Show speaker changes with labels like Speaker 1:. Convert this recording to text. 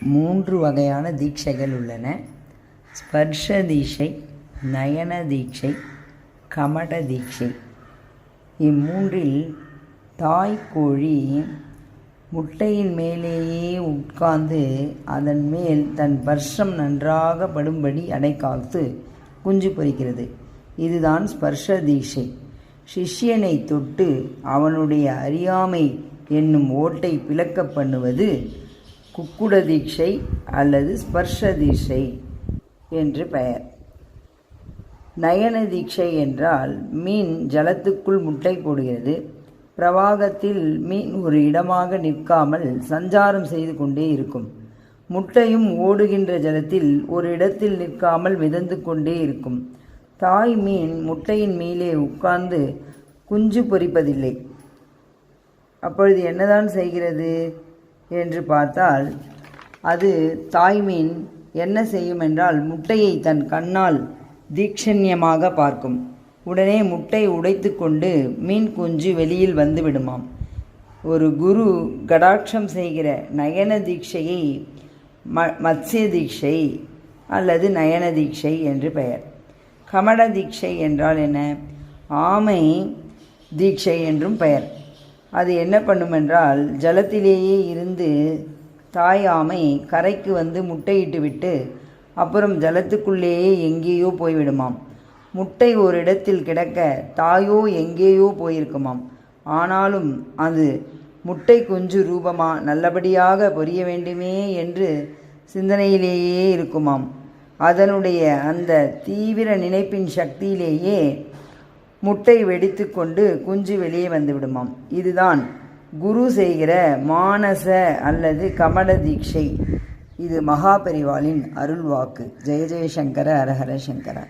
Speaker 1: மூன்று வகையான தீட்சைகள் உள்ளன. ஸ்பர்ஷ தீட்சை நயன தீட்சை கமட தீட்சை. இம்மூன்றில் தாய்க்கோழி முட்டையின் மேலேயே உட்கார்ந்து அதன் மேல் தன் வருஷம் நன்றாக படும்படி அடைக்காத்து குஞ்சு பொறிக்கிறது. இதுதான் ஸ்பர்ஷ தீட்சை. சிஷ்யனை தொட்டு அவனுடைய அறியாமை என்னும் ஓட்டை பிளக்க பண்ணுவது குக்குட தீட்சை அல்லது ஸ்பர்ஷ தீட்சை என்று பெயர். நயன தீட்சை என்றால் மீன் ஜலத்துக்குள் முட்டை போடுகிறது. பிரவாகத்தில் மீன் ஒரு இடமாக நிற்காமல் சஞ்சாரம் செய்து கொண்டே இருக்கும். முட்டையும் ஓடுகின்ற ஜலத்தில் ஒரு இடத்தில் நிற்காமல் மிதந்து கொண்டே இருக்கும். தாய் மீன் முட்டையின் மேலே உட்கார்ந்து குஞ்சு பொரிப்பதில்லை. அப்பொழுது என்னதான் செய்கிறது? என்று பார்த்தால் அது தாய் மீன் என்ன செய்யும் என்றால் முட்டையை தன் கண்ணால் தீக்ஷண்யமாக பார்க்கும். உடனே முட்டை உடைத்து கொண்டு மீன் குஞ்சு வெளியில் வந்து விடுமாம். ஒரு குரு கடாட்சம் செய்கிற நயன தீட்சையை ம மத்ய தீட்சை அல்லது நயன தீட்சை என்று பெயர். கமட தீட்சை என்றால் என்ன? ஆமை தீட்சை என்றும் பெயர். அது என்ன பண்ணுமென்றால் ஜலத்திலேயே இருந்து தாய் ஆமை கரைக்கு வந்து முட்டையிட்டு விட்டு அப்புறம் ஜலத்துக்குள்ளேயே எங்கேயோ போய்விடுமாம். முட்டை ஒரு இடத்தில் கிடக்க தாயோ எங்கேயோ போயிருக்குமாம். ஆனாலும் அது முட்டை குஞ்சு ரூபமா நல்லபடியாக பொரிய வேண்டுமே என்று சிந்தனையிலேயே இருக்குமாம். அதனுடைய அந்த தீவிர நினைப்பின் சக்தியிலேயே முட்டை வெடித்து கொண்டு குஞ்சு வெளியே வந்து விடுமாம் இதுதான் குரு செய்கிற மானச அல்லது கமல தீட்சை. இது மகாபரிவாளின் அருள்வாக்கு. ஜெய ஜெயசங்கர அரஹர சங்கர.